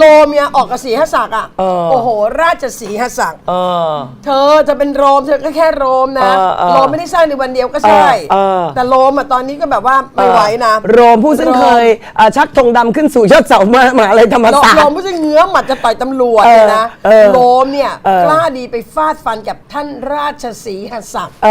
โรมเนี่ยออกกับสีหศักดิ์อะเออ โอ้โห ราชสีหศักดิ์เออ เธอจะเป็นโรมเธอก็แค่โรมนะ เออเออโรมไม่ได้สร้างในวันเดียวก็ใช่ เออเออ แต่โรมอะตอนนี้ก็แบบว่าไม่ไหวนะโรมผู้ซึ่งโรมเคยอ่าชักธงดำขึ้นสู่ยอดเสามหาอะไรธรรมโรศาสตโรร์มไม่ใช่เงื้อหมัดจะต่อยตำรวจเออเลยนะเออโรมเนี่ยเออ กล้าดีไปฟาดฟันกับท่านราชสีหศักดิ์ เอ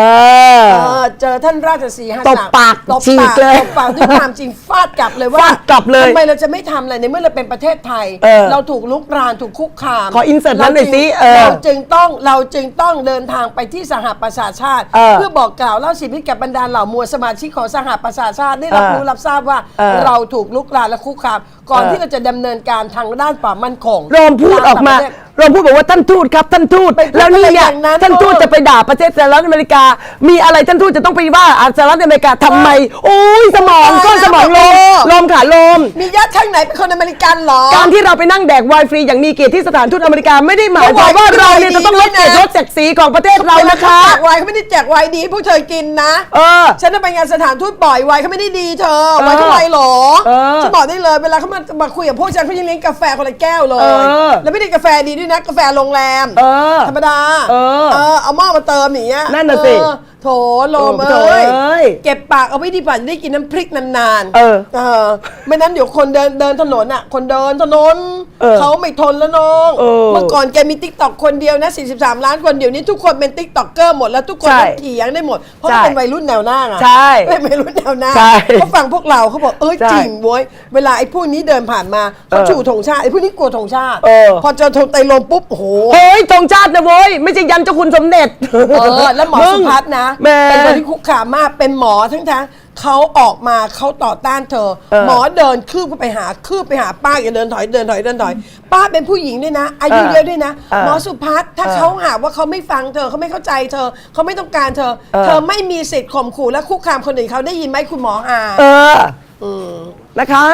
อ เออเจอท่านราชสีหศักดิ์ตบปากตบฉีปากกเลยตบปากด้วยความจริงฟาดกลับเลยว่าฟาดกลับเลยทำไมเราจะไม่ทำอะไรในเมื่อเราเป็นประเทศไทย เออเราถูกลุกรานถูกคุกคามขอ insert นั้นหน่อยสิเราจึงเออเราจึงต้องเราจึงต้องเดินทางไปที่สหประชาชาติ เออเพื่อบอกกล่าวเล่าสิทธิให้กับบรรดาเหล่ามวลสมาชิกของสหประชาชาติได้รับเออรู้รับทราบว่าเออเราถูกลุกรานและคุกคาม ก่อนเออ ที่เราจะดำเนินการทางด้านความมั่นคง โรมพูดออกมาต่งประเทศ โรมพูดบอกว่าท่านทูตครับท่านทูตไปพูดแล้วนี่เนี่ยอะไรอย่างนั้นท่านทูตเออ จะไปด่าประเทศสหรัฐอเมริกา มีอะไรท่านทูตจะต้องไปว่าอะสหรัฐอเมริกาทำไมโอ้ยสมองตายก็แล้วสมองโลมเออโลมขาโลม มีญาติข้างไหนเป็นคนอเมริกันเหรอ การที่เราไปนั่งแดกไวน์ฟรีอย่างมีเกียรติที่สถานทูตอเมริกาไม่ได้หมายความว่าเราเนี่ยจะต้องลดเกียรติลดศักดิ์ศรีของประเทศเรานะคะ แจกไวน์เขาไม่ได้แจกไวน์ดีให้พวกเธอกินนะเออฉันจะไปงานสถานทูตบ่อยไวน์เขาไม่ได้ดีเธอเออไวน์เท่าไหรหรอเออฉันบอกได้เลยเวลาเขามามาคุยกับพวกฉันเขายังเลี้ยงกาแฟคนละแก้วเลยเออแล้วไม่ได้กาแฟดีด้วยนะกาแฟโรงแรม เออ ธรรมดา เออ เออ เอาหม้อมาเติมอย่างเงี้ยนั่นน่ะสิ เออ โถโลมโอ้โถเอ้ยเอ้ยเก็บปากเอาไว้ดีกว่าจะได้กินน้ำพริกนานๆเออเออไม่นั้นเดี๋ยวคนเดินเดินถนนอะ คนเดินถนนเออเขาไม่ทนแล้วน้องเออเมื่อก่อนแกมีติ๊กต็อกคนเดียวนะ 43 ล้านคนเดี๋ยวนี้ทุกคนเป็นติ๊กต็อกเกอร์หมดแล้วทุกคนใช่ต้องเถียงได้หมด เพราะใช่เป็นวัยรุ่นแนวหน้าไงใช่เป็นวัยรุ่นแนวหน้าใช่เขาฟังพวกเราเขาบอกเอ้ยใช่จริงเว้ยเวลาไอ้พวกนี้เดินผ่านมาเขาเออชูธงชาติไอ้พวกนี้กลัวธงชาติเออ พอเจอธงไตรลมปุ๊บโอ้โห เฮ้ยธงชาตินะเว้ย ไม่ใช่ยันเจ้าคุณสมเด็จเออแล้วหมอสุพัฒน์นะแม่เป็นคนที่คุกคามมากเป็นหมอทั้งทั้งเขาออกมาเขาต่อต้านเธอเออหมอเดินคืบเข้าไปหาคืบไปหาป้าอย่าเดินถอยเดินถอยเดินถอย ป้าเป็นผู้หญิงด้วยนะ อายุเออเยอะด้วยนะเออหมอสุพัฒน์ถ้าเออเขาหาว่าเขาไม่ฟังเธอเขาไม่เข้าใจเธอเขาไม่ต้องการเธอเออเธอไม่มีสิทธิ์ข่มขู่และคุกคามคนอื่นเขาได้ยินไหมคุณหมออาเอออืมนะคะ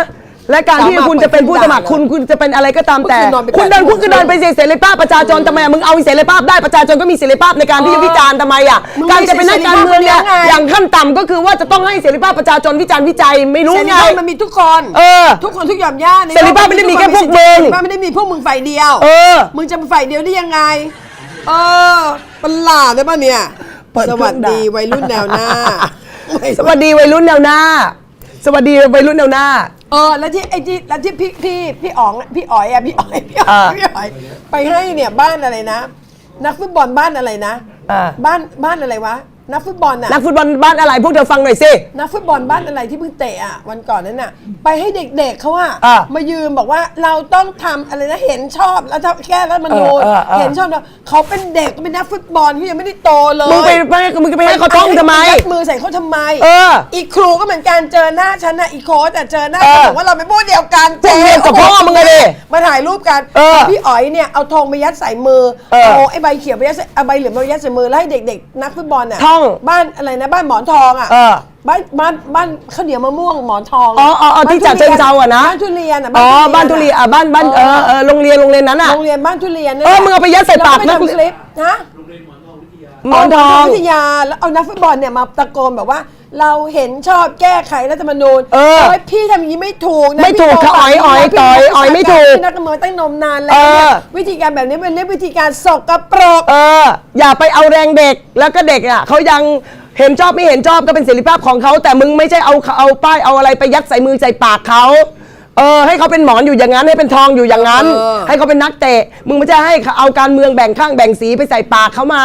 และการที่สามารถคุณจะเป็นผู้สมัครไปคุณคุณจะเป็นอะไรก็ตามแต่เมื่อคืนนอนไปคุณเดินแปดคุณก็เดินไปชั่วโมงเสรีภาพประชาชนทำไมอะมึงเอาเสรีภาพได้ประชาชนก็มีเสรีภาพในการที่จะวิจารณ์ทำไมอะมึงการจะเป็นนักการเมืองเนี่ยมีเสรีภาพคนเดียวไงอย่างขั้นต่ำก็คือว่าจะต้องให้เสรีภาพประชาชนวิจารณ์วิจัยไม่รู้เสรีไงภาพมันมีทุกคนเออทุกคนทุกหย่อมย่าในเสรีภาพไม่ได้มีแค่พวกมึงเสรีภาพไม่ได้มีพวกมึงฝ่ายเดียว เออ มึงจะเป็นฝ่ายเดียวได้ยังไง เออประหลาดได้ป่ะเนี่ยเปิดสเครื่วัอสงด่าดีวัยรุ่นแนวหน้า สวัสดีวัยรุ่นแนวหน้า สวัสดีวัยรุ่นแนวหน้า เออแล้วที่ไอ้ที่แล้วที่พี่พี่พี่อ๋องพี่อ๋อยอะพี่อ๋อยพี่อ๋อยอ่าพี่อ๋อยไปให้เนี่ยบ้านอะไรนะ นักฟุตบอลบ้านอะไรนะ อ่า บ้านบ้านอะไรวะ นักฟุตบอลน่ะนักฟุตบอลบ้านอะไรพวกเธอฟังหน่อยสิ นักฟุตบอลบ้านอะไรที่เพิ่งเตะอะวันก่อนนั้นน่ะ ไปให้เด็กๆเขาอะอะมายืนบอกว่าเราต้องทำอะไรนะเห็นชอบแล้วถ้าแก้รัฐธรรมนูญเออเออเออ เห็นชอบแล้วเขาเป็นเด็กเป็นนักฟุตบอลเขายังไม่ได้โตเลยมึงไปไปมึงจะไปให้เขาท่องทำไม ยัดมือใส่เขาทำไมเอออีกครูก็เหมือนกันเจอหน้าฉันนะอีกโค้ชแต่เจอหน้าเอฉันอบอกว่าเราเป็นพวกเดียวกันพวกเดียวกับพ่อมึงอะดิมาถ่ายรูปกันเออพี่อ๋อยเนี่ยเอาธงไปยัดใส่มือเออ เอาไอ้ใบเขียวไปยัดใส่เอาใบเหลืองไปยัดใส่มือแล้วให้เด็กๆนักฟุตบอลน่ะ ท่องบ้านอะไรนะบ้านหมอนทองอะเออ บ้านบ้านบ้านข้าวเหนียวมะม่วงหมอนทองอ๋ออ๋ออ๋อที่ฉะเชิงเทราอะนะ บ้านทุเรียนอะอ๋อบ้านทุเรียนอะบ้านบ้านเออเออโรงเรียนโรงเรียนนั้นอะ โรงเรียนบ้านทุเรียนนี่ยเออมึงเอาไปยัดใส่ปากแล้วนักไปทำคลิปนะ หมอนทองวิทยาแล้วเอานักฟุตบอลเนี่ยมาตะโกนแบบว่า เราเห็นชอบแก้ไขรัฐธรรมนูญเออโยพี่ทำอย่างนี้ไม่ถูกนะไม่ถูกพี่โตค่ะอ๋อยอ๋อยพี่ต่อยพี่อ๋อยไม่ถูกพี่นักการเมืองตั้งนมนานแล้วเออ เนี่ยวิธีการแบบนี้เป็นเรียกวิธีการสกปรก เออ อย่าไปเอาแรงเด็กแล้วก็เด็กอะเขายังเห็นชอบไม่เห็นชอบก็เป็นเสรีภาพของเขาแต่มึงไม่ใช่เอาเอาป้ายเอาอะไรไปยัดใส่มือใส่ปากเขาเออให้เขาเป็นหมอนอยู่อย่างนั้นให้เป็นทองอยู่อย่างนั้น เออ ให้เขาเป็นนักเตะ มึงไม่ใช่ให้เขาเอาการเมืองแบ่งข้างแบ่งสีไปใส่ปากเขามา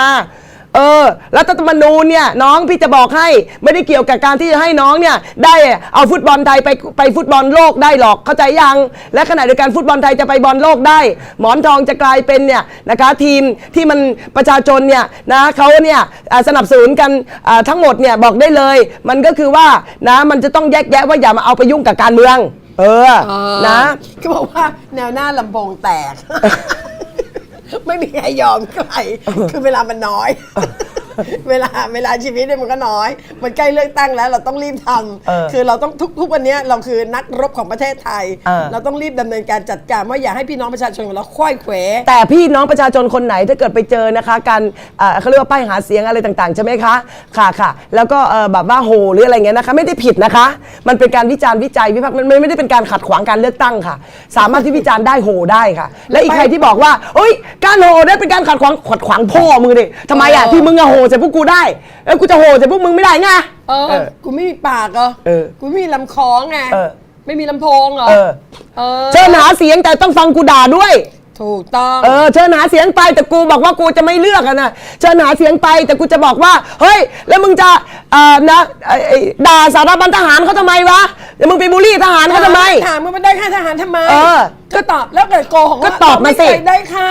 เออรัฐธรรมนูญเนี่ยน้องพี่จะบอกให้ไม่ได้เกี่ยวกับการที่จะให้น้องเนี่ยได้เอาฟุตบอลไทยไปไปฟุตบอลโลกได้หรอกเข้าใจยังและขณะเดียวกันฟุตบอลไทยจะไปบอลโลกได้ หมอนทองจะกลายเป็นเนี่ยนะคะทีมที่มันประชาชนเนี่ยนะเขาเนี่ยอ่าสนับสนุนกันอ่าทั้งหมดเนี่ยบอกได้เลย มันก็คือว่านะมันจะต้องแยกแยะว่าอย่ามาเอาไปยุ่งกับการเมือง เออนะก็บอกว่าแนวหน้าลำโพงแตก ไม่มีใครยอมใครคือเวลามันน้อย เวลาเวลาชีวิตเนี่ยมันก็น้อย มันใกล้เลือกตั้งแล้วเราต้องรีบทเออำคือเราต้องทุกทุกวันเนี้ยเราคือนักรบของประเทศไทย เออ เราต้องรีบดำเนินการจัดการว่าอย่าให้พี่น้องประชาชนของเราควยเขว แต่พี่น้องประชาชนคนไหนถ้าเกิดไปเจอนะคะ การเอ่อเขาเรียกว่าป้ายหาเสียงอะไรต่างๆ ใช่ไหมคะค่ะค่ะแล้วก็เอ่อแบบว่าโหหรืออะไรเงี้ยนะคะ ไม่ได้ผิดนะคะ มันเป็นการวิจารณ์วิจัยวิพากษ์มันไม่ได้เป็นการขัดขวางการเลือกตั้งค่ะ สามารถที่วิจารณ์ได้โหได้ค่ะ และอีกใครที่บอกว่าเฮ้ยการโหได้เป็นการขัดขวางขัดขวางพ่อมึงดิทำไมอะเออที่มึงอะโหใส่พวกกูได้แล้วกูจะโหใส่พวกมึงไม่ได้ไง เออ เออกูไม่มีปากเหรอเออกูไม่มีลำคอไงเออ ไม่มีลำโพงเหรอเออ เออเชิญหาเสียงแต่ต้องฟังกูด่าด้วย ถูกต้องเออเชิญหาเสียงไปแต่กูบอกว่ากูจะไม่เลือกอะนะเชิญหาเสียงไปแต่กูจะบอกว่า เฮ้ย แล้วมึงจะเอ่อนะไอ้ไอ้ด่าสารบัญทหารเขาทำไมวะแล้วมึงไปบูลลี่ทหารเขาทำไม ถามมึงมันได้ค่าทหารทำไมเออก็ตอบแล้วเกิดโกหกก็ว่าตอบมาสิ เรไเคยได้ค่า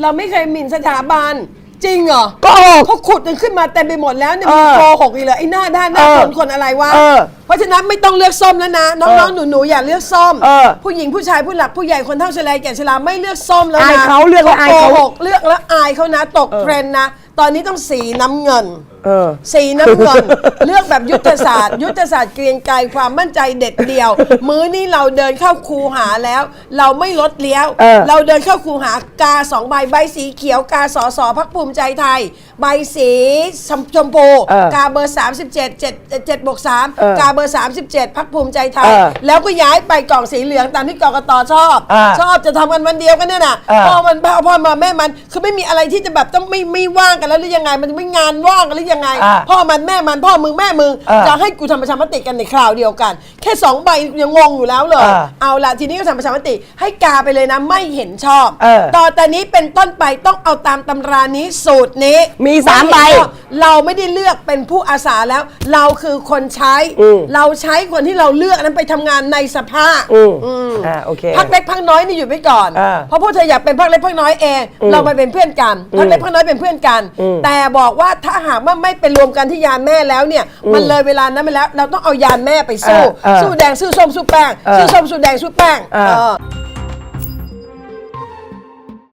เราไม่เคยหมิ่นสถาบัน จริงเหรอก็โหกเขาขุดกันขึ้นมาเต็มไปหมดแล้วเนี่ยเอมึงอโกหกอีกเลยไอ้หน้าด้านหน้าเออคนคนอะไรวะเออเพราะฉะนั้นไม่ต้องเลือกส้มแล้วนะน้องๆหนูๆอย่าเลือกส้ม เออผู้หญิงผู้ชายผู้หลักผู้ใหญ่คนเฒ่าชราแก่ชราไม่เลือกส้มแล้วนะอายเขาเลือกแล้วอายโกเขาหกเลือกแล้วอายเขานะ ตกเทรนด์นะ ตอนนี้ต้องสีน้ำเงิน เออ สีน้ำเงิน เลือกแบบยุทธศาสตร์ ยุทธศาสตร์เกรียงไกรความมั่นใจเด็ดเดียว มื้อนี้เราเดินเข้าคูหาแล้ว เราไม่ลดเลี้ยว เออเราเดินเข้าคูหากาสองใบใบสีเขียวกาสอสอพักภูมิใจไทย ใบสีชมชมพูเออกาเบอร์ 37 7 7บวกเออ3กาเบอร์ 37 พักภูมิใจไทย เออแล้วก็ย้ายไปกล่องสีเหลืองตามที่กกตชอบเออชอบจะทำกันวันเดียวกันเนี่ยน่ะเออ พ่อมันพ่อพ่อมาแม่มันคือไม่มีอะไรที่จะแบบต้องไม่ไม่ว่างกันแล้วหรือยังไงมันไม่งานว่างกันหรือยังไง อะพ่อมันแม่มันพ่อมึงแม่มึงเออจะให้กูทำประชามติกันในคราวเดียวกัน แค่สองใบยังงงอยู่แล้วเลยเออเอาละทีนี้ก็ทำประชามติ ให้กาไปเลยนะไม่เห็นชอบ เออต่อแต่นี้เป็นต้นไปต้องเอาตามตำรานี้สูตรนี้มีสามใบไเห็นชอบ เราไม่ได้เลือกเป็นผู้อาสาแล้ว เราคือคนใช้ อืม เราใช้คนที่เราเลือกนั้นไปทำงานในสภาอืมอืม อ่าโอเค พักเล็กพักน้อยนี่อยู่ไปก่อน อ่าเพราะพวกเธออยากเป็นพักเล็กพักน้อยเองเรามาเป็นเพื่อนกันพักเล็กพักน้อยเป็นเพื่อนกัน อืมแต่บอกว่าถ้าหากว่าไม่เป็นรวมกันที่ยานแม่แล้วเนี่ย มันเลยเวลานั้นไปแล้ว เราต้องเอายานแม่ไปสู้ เออเออสู้แดงสู้ส้มสู้แป้ง เออสู้ส้มสู้แดงสู้แป้งเออ เออ